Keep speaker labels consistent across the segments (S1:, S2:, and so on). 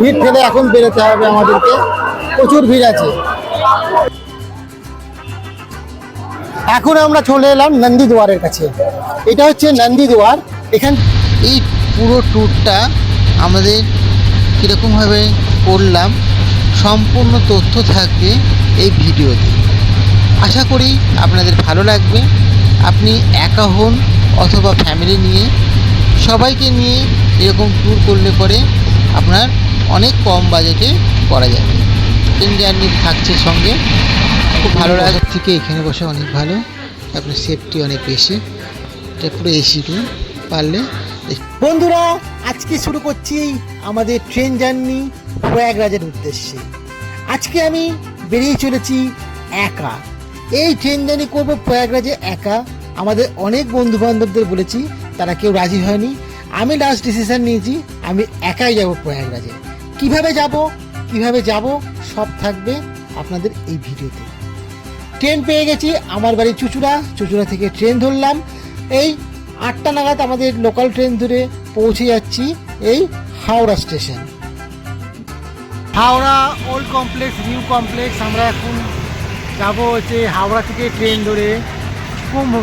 S1: ভিড় ঠেলে এখন বেরোতে হবে আমাদেরকে। প্রচুর ভিড় আছে। এখন আমরা চলে এলাম নন্দী দুয়ারের কাছে। এটা হচ্ছে নন্দী দুয়ার। এখান
S2: এই পুরো ট্যুরটা আমাদের কীরকমভাবে করলাম, সম্পূর্ণ তথ্য থাকবে এই ভিডিওতে। আশা করি আপনাদের ভালো লাগবে। আপনি একা হন অথবা ফ্যামিলি নিয়ে সবাইকে নিয়ে এরকম ট্যুর করলে পরে আপনার অনেক কম বাজেটে করা যাবে ট্রেন জার্নি থাকছে সঙ্গে। খুব ভালো লাগে। থেকে এখানে বসে অনেক ভালো। আপনার সেফটি অনেক বেশি। এটা পুরো এসি রুম পারলে
S1: বন্ধুরা আজকে শুরু করছি আমাদের ট্রেন জার্নি প্রয়াগরাজের উদ্দেশ্যে। আজকে আমি বেরিয়ে চলেছি একা। এই ট্রেন জার্নি করব প্রয়াগরাজে একা। আমাদের অনেক বন্ধু বান্ধবদের বলেছি তারা কেউ রাজি হয়নি। আমি লাস্ট ডিসিশন নিয়েছি, আমি একাই যাব প্রয়াগরাজে। কীভাবে যাব কীভাবে যাব, সব থাকবে আপনাদের এই ভিডিওতে। ট্রেন পেয়ে গেছি আমার বাড়ি চুচুড়া চুচুড়া থেকে ট্রেন ধরলাম। এই আটটা নাগাদ আমাদের লোকাল ট্রেন ধরে পৌঁছে যাচ্ছি এই Howrah station Howrah old complex new complex আমরা এখন যাব হচ্ছে হাওড়া থেকে ট্রেন ধরে কুম্ভ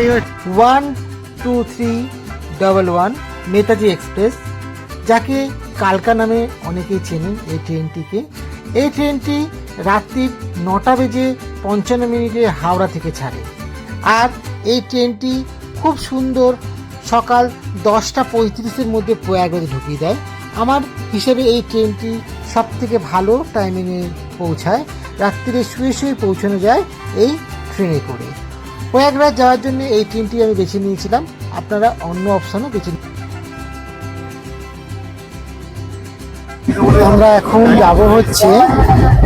S1: এই one two three double one Netaji express যাকে কালকা নামে অনেকেই চেনেন এই ট্রেনটিকে। এই ট্রেনটি রাত্রি নটা বেজে পঞ্চান্ন মিনিটে হাওড়া থেকে ছাড়ে। আর এই ট্রেনটি খুব সুন্দর সকাল দশটা পঁয়ত্রিশের মধ্যে প্রয়াগরাজে ঢুকিয়ে দেয়। আমার হিসেবে এই ট্রেনটি সব থেকে ভালো টাইমিংয়ে পৌঁছায়। রাত্রিরে শুয়ে শুয়ে পৌঁছানো যায় এই ট্রেনে করে। প্রয়াগরাজ যাওয়ার জন্য এই ট্রেনটি আমি বেছে নিয়েছিলাম। আপনারা অন্য অপশনও বেছে আমরা এখন যাব হচ্ছে,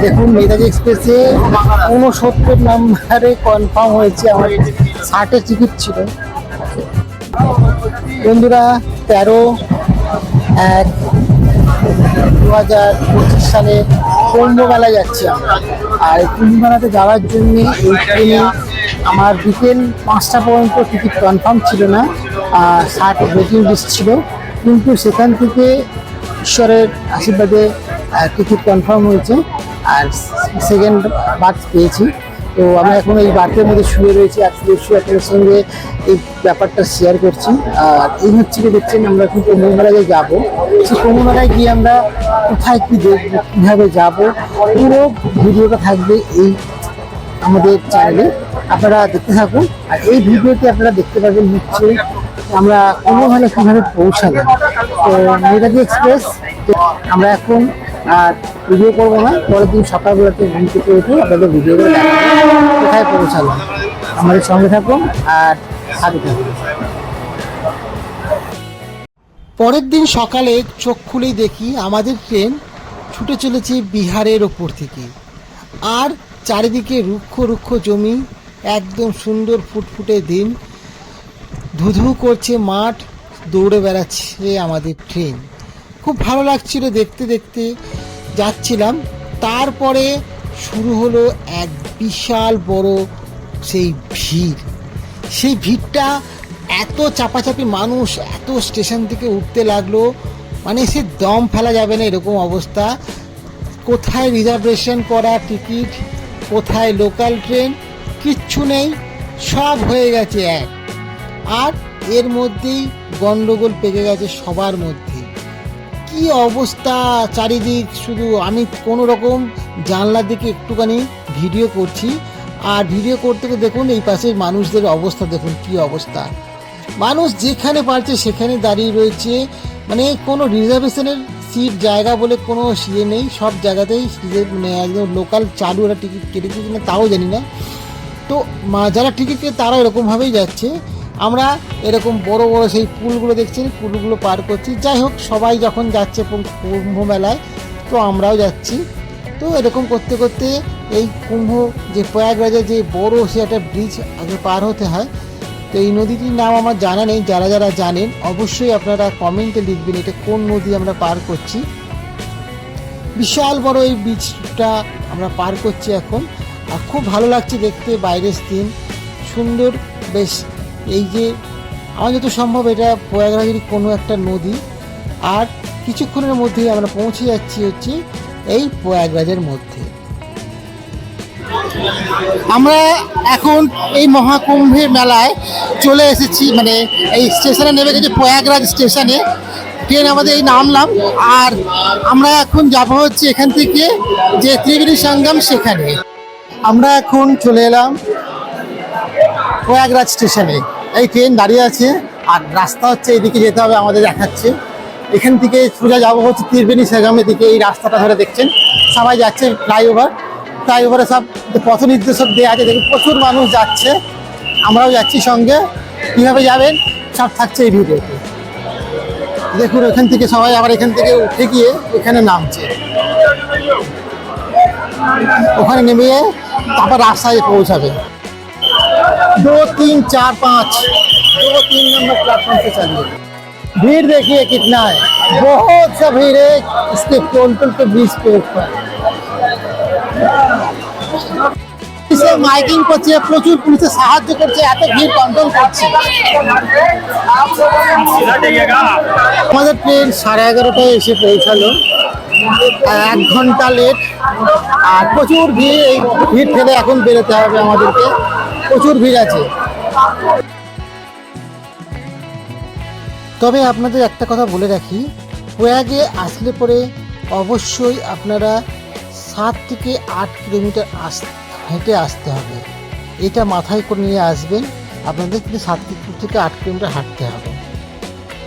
S1: দেখুন, নেতাজি এক্সপ্রেসে উনসত্তর নাম্বারে কনফার্ম হয়েছে আমার ষাটের টিকিট ছিল। বন্ধুরা, তেরো এক দু হাজার পঁচিশ সালে কুম্ভমেলায় যাচ্ছি আমরা। আর কুম্ভমেলাতে যাওয়ার জন্য এই ট্রেনে আমার বিকেল পাঁচটা পর্যন্ত টিকিট কনফার্ম ছিল না ষাট ওয়েটিং লিস্ট ছিল। কিন্তু সেখান থেকে ঈশ্বরের আশীর্বাদে টিকিট কনফার্ম হয়েছে। আর সেকেন্ড বার্থ পেয়েছি। তো আমি এখন এই বার্থের মধ্যে শুয়ে রয়েছি। শুয়ে শুয়ে আপনাদের সঙ্গে এই ব্যাপারটা শেয়ার করছি। আর এই হচ্ছে কি দেখছেন, আমরা কিন্তু কুম্ভমেলায় যাব। সেই কুম্ভমেলায় গিয়ে আমরা কোথায় কী দেখব কীভাবে যাব, পুরো ভিডিওটা থাকবে এই আমাদের চ্যানেলে আপনারা দেখতে থাকুন। আর এই ভিডিওতে আপনারা দেখতে পাবেন হচ্ছে আমরা কোনোভাবে কীভাবে পৌঁছালাম তো নেতাজি এক্সপ্রেস, তো আমরা এখন, আর ভিডিও করব না, পরের দিন সকালবেলাতে ঘুম থেকে উঠে আপনাদের ভিডিও করে কোথায় পৌঁছালাম আমাদের সঙ্গে থাকুন আর সাথে থাকুন। পরের দিন সকালে চোখ খুলেই দেখি আমাদের ট্রেন ছুটে চলেছে বিহারের ওপর থেকে। আর চারিদিকে রুক্ষ রুক্ষ জমি একদম সুন্দর ফুটফুটে দিন। ধুধু করছে মাঠ, দৌড়ে বেড়াচ্ছে আমাদের ট্রেন খুব ভালো লাগছিল দেখতে দেখতে যাচ্ছিলাম। তারপরে শুরু হলো এক বিশাল বড় সেই ভিড়। সেই ভিড়টা এত চাপাচাপি মানুষ এত স্টেশন থেকে উঠতে লাগল মানে সে দম ফেলা যাবে না এরকম অবস্থা। কোথায় রিজার্ভেশন করা টিকিট কোথায় লোকাল ট্রেন কিচ্ছু নেই, সব হয়ে গেছে এক। আর এর মধ্যেই গন্ডগোল পেকে গেছে সবার মধ্যে। কি অবস্থা চারিদিক? শুধু আমি কোনো রকম জানলার দিকে একটুখানি ভিডিও করছি। আর ভিডিও করতে দেখুন, এই পাশের মানুষদের অবস্থা, দেখুন কি অবস্থা। মানুষ যেখানে পারছে সেখানে দাঁড়িয়ে রয়েছে। মানে কোনো রিজার্ভেশনের সিট জায়গা বলে কোনো ইয়ে নেই। সব জায়গাতেই মানে একদম লোকাল চালু ওরা টিকিট কেটেছে কিনা তাও জানি না। তো যারা টিকিট কেটে তারা এরকমভাবেই যাচ্ছে। আমরা এরকম বড় বড় সেই পুলগুলো দেখছেন পুলগুলো পার করছি। যাই হোক, সবাই যখন যাচ্ছে কুম্ভ মেলায়, তো আমরাও যাচ্ছি। তো এরকম করতে করতে এই কুম্ভ, যে প্রয়াগরাজের যে বড় সে একটা ব্রিজ আগে পার হতে হয়। তো এই নদীটির নাম আমার জানা নেই, যারা যারা জানেন অবশ্যই আপনারা কমেন্টে লিখবেন এটা কোন নদী আমরা পার করছি। বিশাল বড় এই বীজটা আমরা পার করছি এখন। আর খুব ভালো লাগছে দেখতে বাইরের সিন সুন্দর, বেশ, এই যে, আমার যত সম্ভব এটা প্রয়াগরাজের কোনো একটা নদী। আর কিছুক্ষণের মধ্যেই আমরা পৌঁছে যাচ্ছি হচ্ছে এই প্রয়াগরাজের মধ্যে। আমরা এখন এই মহাকুম্ভের মেলায় চলে এসেছি মানে এই স্টেশনে নেমে গেছি, প্রয়াগরাজ স্টেশনে। ট্রেন আমাদের এই নামলাম, আর আমরা এখন যাব হচ্ছে এখান থেকে যে ত্রিবেণী সঙ্গম সেখানে। আমরা এখন চলে এলাম প্রয়াগরাজ স্টেশনে। এই ট্রেন দাঁড়িয়ে আছে আর রাস্তা হচ্ছে এদিকে যেতে হবে আমাদের দেখাচ্ছে। এখান থেকে সোজা যাব হচ্ছে ত্রিবেণী সেগামের দিকে এই রাস্তাটা ধরে দেখছেন। সবাই যাচ্ছে ফ্লাইওভার ফ্লাইওভারে সব পথ নির্দেশক দেওয়া আছে, দেখুন প্রচুর মানুষ যাচ্ছে। আমরাও যাচ্ছি সঙ্গে। কীভাবে যাবেন? সব থাকছে এই ভিডিওতে দেখুন, এখান থেকে সবাই আবার এখান থেকে উঠে গিয়ে এখানে নামছে। ওখানে নেমে তারপর রাস্তায় পৌঁছাবে दो तीन चार पाँच दो तीन नंबर प्लेटफॉर्म से चलिए भीड़ देखिए कितना है बहुत सा भीड़ है इसके पुल पुल के बीच पे ऊपर পুলিশে মাইকিং করছে, প্রচুর পুলিশে সাহায্য করছে, এত ভিড় কন্ট্রোল করছে। আমাদের ট্রেন সাড়ে এগারোটায় এসে পৌঁছালো। এক ঘণ্টা লেট আর প্রচুর ভিড়, এই ভিড় ফেলে এখন বেরোতে হবে আমাদেরকে। প্রচুর ভিড় আছে। তবে আপনাদের একটা কথা বলে রাখি, প্রয়াগে আসলে পরে অবশ্যই আপনারা সাত থেকে আট কিলোমিটার আস হেঁটে আসতে হবে। এটা মাথায় করে নিয়ে আসবেন। আপনাদের কিন্তু সাত থেকে আট কিলোমিটার হাঁটতে হবে।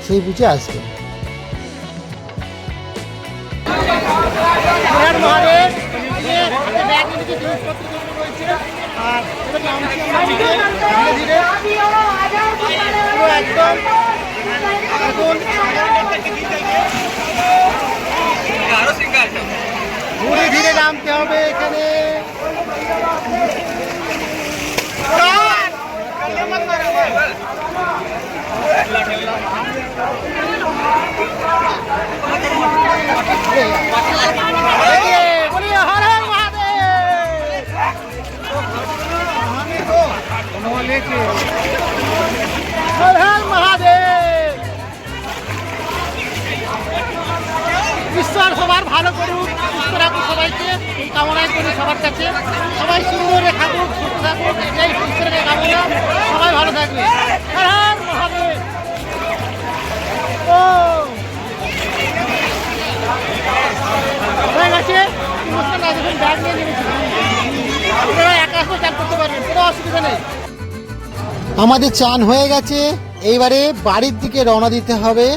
S1: সেই বুঝে আসবেন। ধীরে ধীরে নামতে হবে এখানে। হর হর মহাদেব। ঈশ্বর সবার ভালো করুক ঈশ্বর সবাইকে কামনাই করি সবার কাছে সবাই সুন্দরে থাকুক সুস্থ থাকুক এটাই ঈশ্বরের কামনা সবাই ভালো থাকবে হর হর মহাদেব ও হয়ে গেছে। অনুষ্ঠান দেখুন ব্যাগ নিয়ে নেমেছি। আপনারা একা একা চান করতে পারবেন কোনো অসুবিধা নেই। আমাদের চান হয়ে গেছে। এইবারে বাড়ির দিকে রওনা দিতে হবে।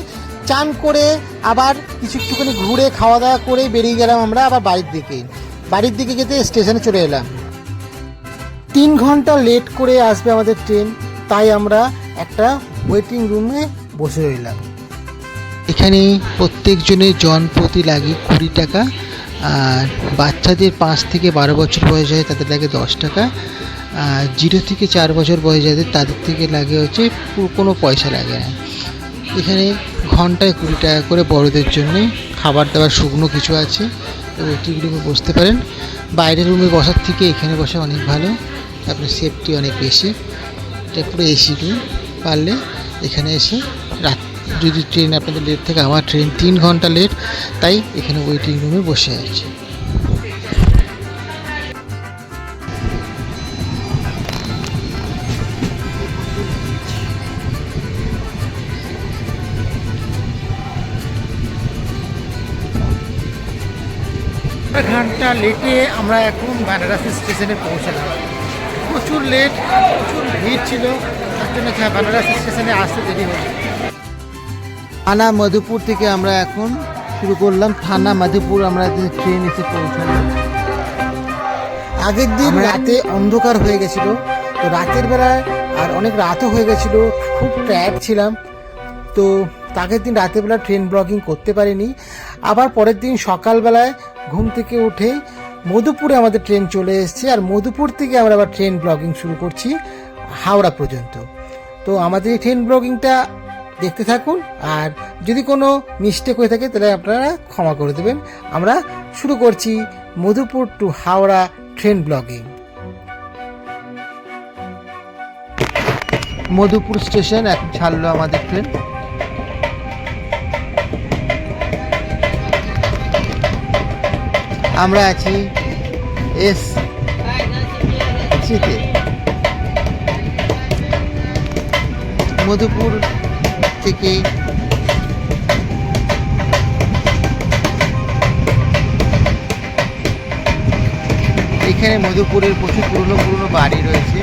S1: চান করে আবার কিছু একটুখানি ঘুরে খাওয়া দাওয়া করে বেরিয়ে গেলাম আমরা আবার বাড়ির দিকে। বাড়ির দিকে যেতে স্টেশনে চলে এলাম। তিন ঘণ্টা লেট করে আসবে আমাদের ট্রেন তাই আমরা একটা ওয়েটিং রুমে বসে রইলাম।
S2: এখানে প্রত্যেকজনের জন প্রতি লাগে কুড়ি টাকা। আর বাচ্চাদের পাঁচ থেকে বারো বছর বয়স হয়, তাদের লাগে দশ টাকা। আর জিরো থেকে চার বছর বয়স যাদের, তাদের থেকে লাগে হচ্ছে কোনো পয়সা লাগে না। এখানে ঘন্টায় কুড়ি টাকা করে বড়দের জন্য খাবার দাবার, শুকনো কিছু আছে। ওয়েটিং রুমে বসতে পারেন। বাইরের রুমে বসার থেকে এখানে বসা অনেক ভালো। আপনার সেফটি অনেক বেশি। এটা পুরো এসি রুম পারলে এখানে এসে যদি ট্রেন আপনাদের লেট থাকে, আমার ট্রেন তিন ঘণ্টা লেট তাই এখানে ওয়েটিং রুমে বসে আছি।
S1: ঘণ্টা লেটে আমরা এখন বানারসি স্টেশনে পৌঁছালাম। প্রচুর লেট প্রচুর ভিড় ছিল, তার জন্য বানারসি স্টেশনে আসতে দেরি হলো।
S2: থানা মধুপুর থেকে আমরা এখন শুরু করলাম। থানা মধুপুর আমরা ট্রেন এসে পৌঁছালাম।
S1: আগের দিন রাতে অন্ধকার হয়ে গেছিল। তো রাতের বেলায় আর অনেক রাতও হয়ে গেছিল। খুব টায়ার্ড ছিলাম। তো আগের দিন রাতের বেলা ট্রেন ব্লগিং করতে পারিনি। আবার পরের দিন সকালবেলায় ঘুম থেকে উঠে মধুপুরে আমাদের ট্রেন চলে এসেছে। আর মধুপুর থেকে আমরা আবার ট্রেন ব্লগিং শুরু করছি হাওড়া পর্যন্ত। তো আমাদের এই ট্রেন ব্লগিংটা দেখতে থাকুন। আর যদি কোনো মিস্টেক হয়ে থাকে, তাহলে আপনারা ক্ষমা করে দেবেন। আমরা শুরু করছি Madhupur to Howrah train blogging
S2: Madhupur station এখন ছাড়লো আমাদের ট্রেন আমরা আছি এস মধুপুর থেকে এখানে মধুপুরের প্রচুর পুরনো পুরনো বাড়ি রয়েছে।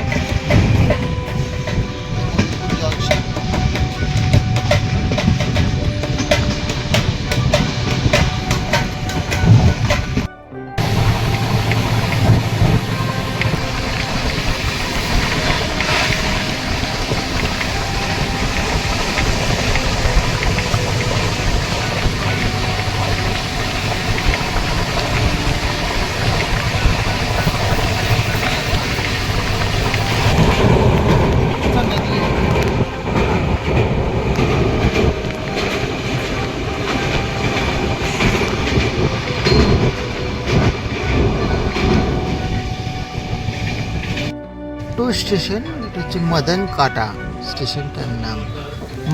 S2: টু স্টেশন, এটা হচ্ছে মদন কাটা। স্টেশনটার নাম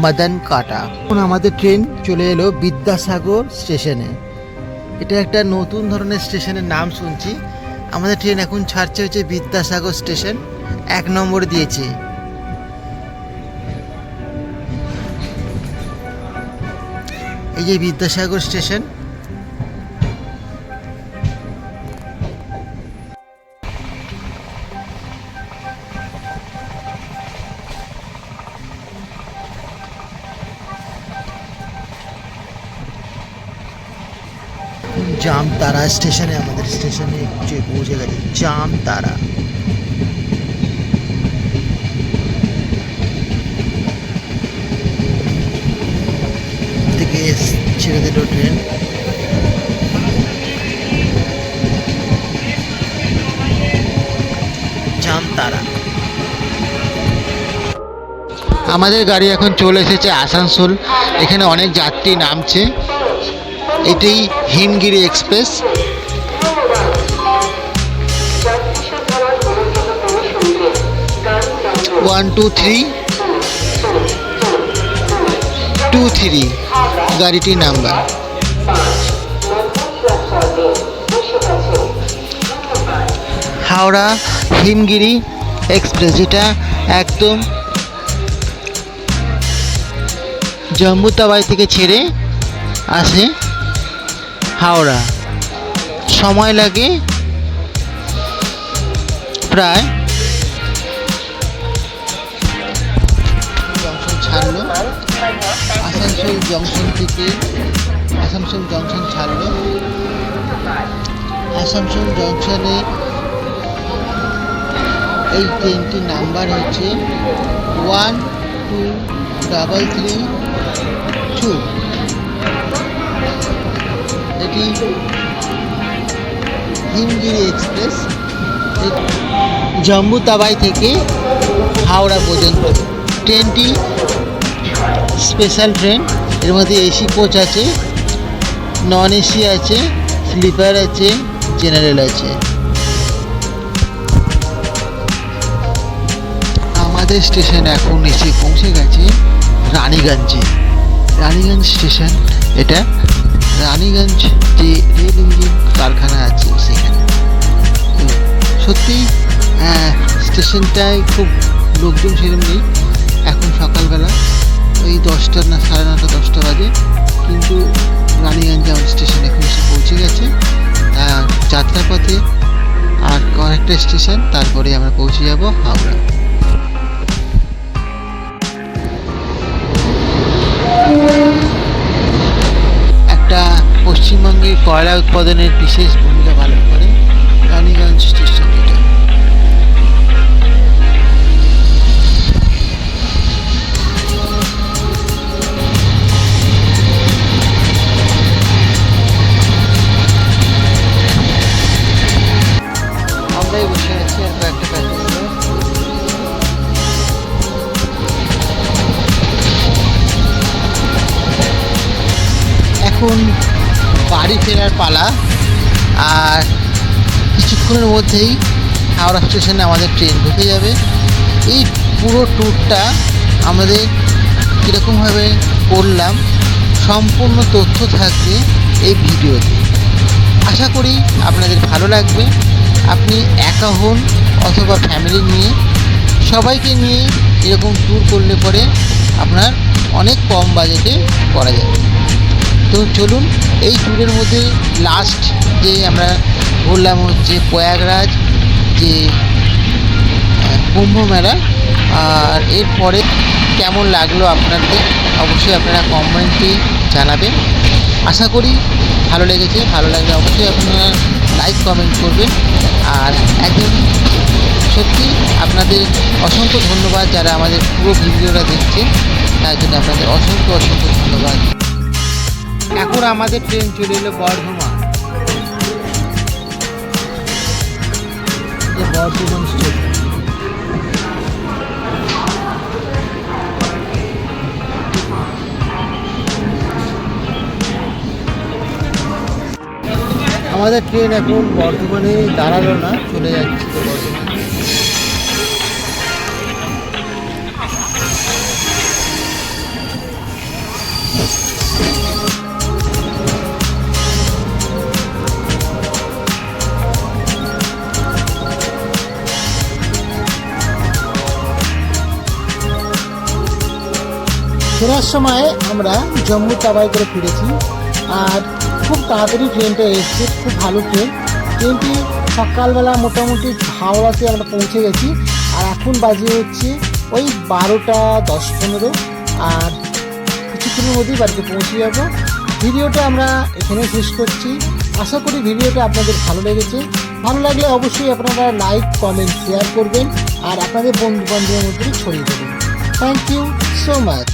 S2: মদন কাটা। এখন আমাদের ট্রেন চলে এলো বিদ্যাসাগর স্টেশনে। এটা একটা নতুন ধরনের স্টেশনের নাম শুনছি। আমাদের ট্রেন এখন ছাড়ছে হচ্ছে বিদ্যাসাগর স্টেশন, এক নম্বর দিয়েছে। এই যে বিদ্যাসাগর স্টেশন জামতারা স্টেশনে, আমাদের স্টেশনে যে পৌঁছে গেছে, জামতারা। থেকে ছেড়ে দিল ট্রেন। জামতারা। আমাদের গাড়ি এখন চলে এসেছে আসানসোল। এখানে অনেক যাত্রী নামছে। এটি Himgiri express. One two three two three গাড়িটির নাম্বার। হাওড়া হিমগিরি এক্সপ্রেস যেটা একদম জম্মু তাওয়াই থেকে ছেড়ে আসে। হাওড়া। সময় লাগে প্রায় জংশন ছাড়লো। আসানসোল জংশন থেকে আসানসোল জংশন ছাড়লো। আসানসোল জংশনে এই ট্রেনটির নাম্বার হচ্ছে one two double three two. এটি হিমগিরি এক্সপ্রেস এ- জম্মু তাবাই থেকে হাওড়া পর্যন্ত। ট্রেনটি স্পেশাল ট্রেন, এর মধ্যে এসি কোচ আছে, নন এসি আছে, স্লিপার আছে, জেনারেল আছে। আমাদের স্টেশন এখন এসে পৌঁছে গেছে রানীগঞ্জে। রানীগঞ্জ স্টেশন, এটা রানীগঞ্জ যে রেল ইঞ্জিন কারখানা আছে সেখানে। সত্যি স্টেশনটায় খুব লোকজন সেরকম নেই। এখন সকালবেলা ওই দশটা না সাড়ে নটা, দশটা বাজে। কিন্তু রানীগঞ্জ আমার স্টেশন এখন এসে পৌঁছে গেছে। যাত্রাপথে আর কয়েকটা স্টেশন, তারপরে আমরা পৌঁছে যাব হাওড়া। পশ্চিমবঙ্গের কয়লা উৎপাদনের বিশেষ ভূমিকা পালন করে? পালা। আর কিছুক্ষণের মধ্যেই হাওড়া স্টেশনে আমাদের ট্রেন ঢুকে যাবে। এই পুরো ট্যুরটা আমাদের কীরকমভাবে করলাম, সম্পূর্ণ তথ্য থাকবে এই ভিডিওতে। আশা করি আপনাদের ভালো লাগবে। আপনি একা হন অথবা ফ্যামিলি নিয়ে, সবাইকে নিয়ে এরকম ট্যুর করলে পরে আপনার অনেক কম বাজেটে করা যাবে। তো চলুন এই ট্যুরের মধ্যে লাস্ট যে আমরা বললাম হচ্ছে প্রয়াগরাজ, যে কুম্ভ মেলা, আর এরপরে কেমন লাগল আপনাদের, অবশ্যই আপনারা কমেন্টে জানাবেন। আশা করি ভালো লেগেছে, ভালো লাগলে অবশ্যই আপনারা লাইক কমেন্ট করবেন। আর একদম সত্যি আপনাদের অসংখ্য ধন্যবাদ যারা আমাদের পুরো ভিডিওটা দেখছে তার জন্য আপনাদের অসংখ্য অসংখ্য ধন্যবাদ। এখন আমাদের ট্রেন চলে এলো বর্ধমান।
S1: বর্ধমান স্টেশন। আমাদের ট্রেন এখন বর্ধমানে দাঁড়াল না, চলে যাচ্ছে বর্ধমানে। ফেরার সময় আমরা জম্মু চাবাই করে ফিরেছি। আর খুব তাড়াতাড়ি ট্রেনটা এসেছে, খুব ভালো ট্রেন ট্রেনটি সকালবেলা মোটামুটি হাওড়াতে আমরা পৌঁছে গেছি। আর এখন বাজে হচ্ছে ওই বারোটা দশ পনেরো। আর কিছুক্ষণের মধ্যেই বাড়িতে পৌঁছে যাব। ভিডিওটা আমরা এখানে শেষ করছি। আশা করি ভিডিওটা আপনাদের ভালো লেগেছে। ভালো লাগলে অবশ্যই আপনারা লাইক কমেন্ট শেয়ার করবেন। আর আপনাদের বন্ধু বান্ধবের মধ্যে ছড়িয়ে দেবেন। Thank you so much